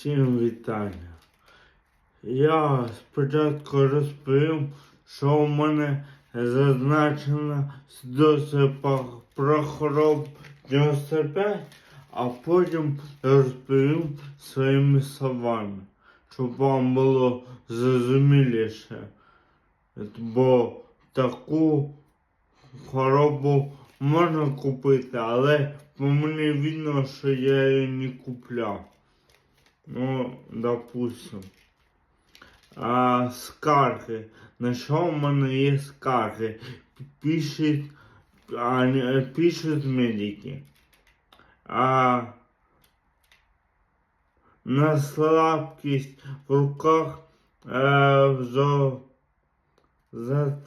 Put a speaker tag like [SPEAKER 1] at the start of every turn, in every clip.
[SPEAKER 1] Всім вітання. Я спочатку розповім, що у мене зазначено свідоцтво про хворобу 95, а потім розповім своїми словами, щоб вам було зрозуміліше. Бо таку хворобу можна купити, але по мені видно, що я її не купляв. Ну, допустим. А скарги. На що в мене є скарги? Пишуть, а, пишуть медики. А на слабкість в руках е, за, за,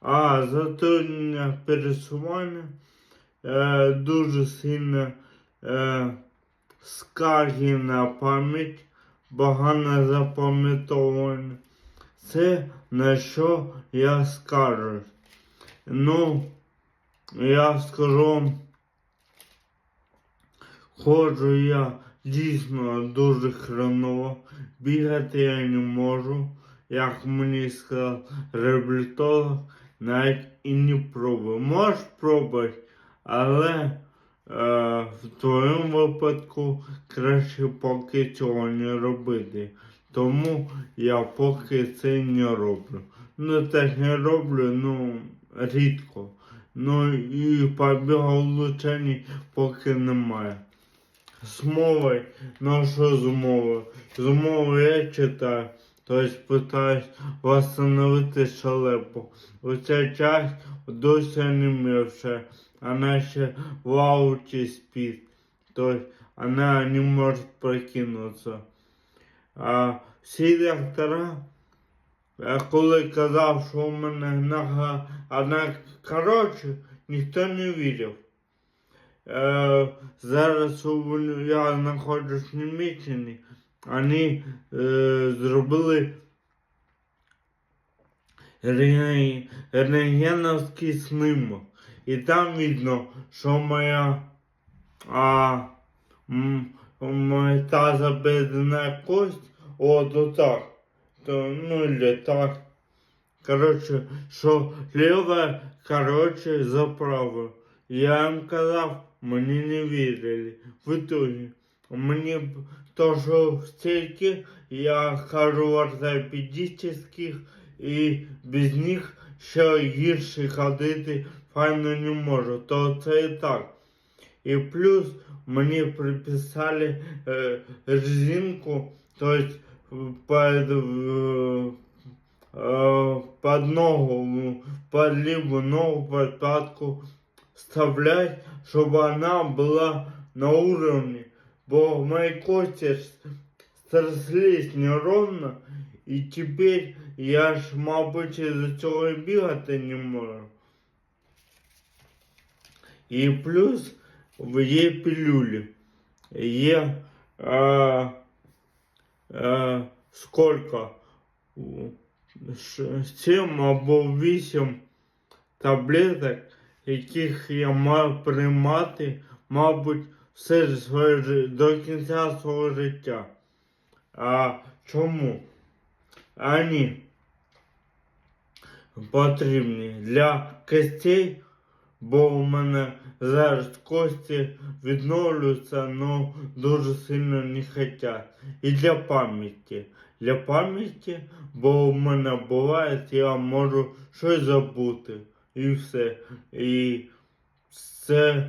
[SPEAKER 1] А затруднення пересування е, дуже сильно е, скарги на пам'ять, погане запам'ятовування. Це на що я скажу. Ну, я скажу, ходжу я дійсно дуже хреново, бігати я не можу, як мені сказав реабілітолог, навіть і не пробую. Можеш пробувати, але е, в твоєму випадку краще поки цього не робити. Тому я поки це не роблю. Ну так не роблю, ну рідко. Ну і побігав влучень поки немає. З ну що з мовою? З я читаю, тобто питаюсь восстановити шалепу. Оця часть досі не мивша, вона ще в ауті спить, тобто вона не може прокинутися. А всі доктора, коли казав, що у мене нога одна коротше, ніхто не. Е, зараз я знаходжусь в Німеччині, вони е, зробили рентген- рентгеновський снимок. І там видно, що моя а, м, моя тазобедрена кость, от отак. То, ну, или так. Коротше, що ліва, коротше, за правою. Я їм казав, мені не вірили. В итоге, мені то, що в стільки, я хожу в ортопедических, і без них ще гірше ходити файно не можу. То це і так. І плюс мені приписали е, резинку, то есть под, под ногу, под ліву ногу, под пятку вставлять, щоб вона була на уровне, бо мои кости срослись неровно, і тепер я ж, мабуть, із-за цього і бігати не можу. І плюс є пилюлі. Є а, а, сколько? Ш- Сім або вісім таблеток, яких я маю приймати, мабуть, все своє до кінця свого життя. А чому? Ані потрібні для костей, бо у мене зараз кості відновлюються, але дуже сильно не хочуть. І для пам'яті. Для пам'яті, бо у мене буває, я можу щось забути. І все. І це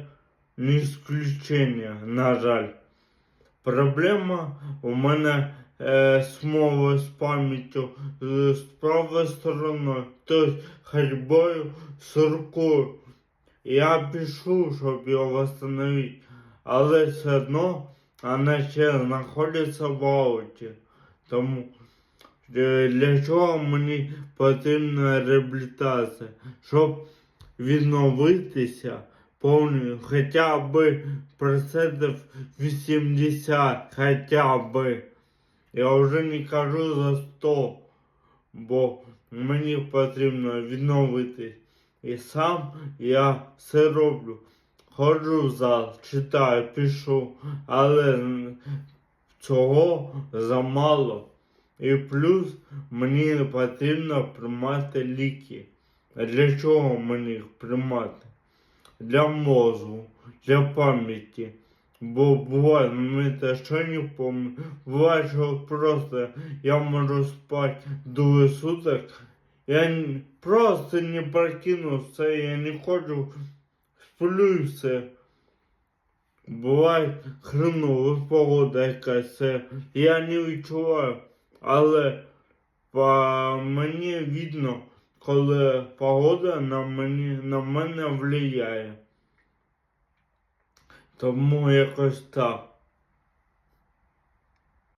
[SPEAKER 1] не ісключення, на жаль. Проблема у мене е, з мовою, з пам'яттю, з, правою стороною, тобто ходьбою з. Я пишу, щоб його встановити, але все одно вона ще знаходиться в ауті. Тому е, для чого мені потрібна реабілітація? Щоб відновитися повністю, хоча б процентів 80, хоча б. Я вже не кажу за 100, бо мені потрібно відновитись. І сам я все роблю. ходжу в зал, читаю, пишу, але цього замало. І плюс мені потрібно приймати ліки. Для чого мені їх приймати? Для мозку, для пам'яті. Бо буває, ми те що не пам'ятаю. Буває, що просто я можу спати двоє суток. Я просто не прокинувся, я не хочу, все. Буває хренова погода якась, я не відчуваю, але по мені видно, коли погода на, мені, на мене впливає. Тому якось так.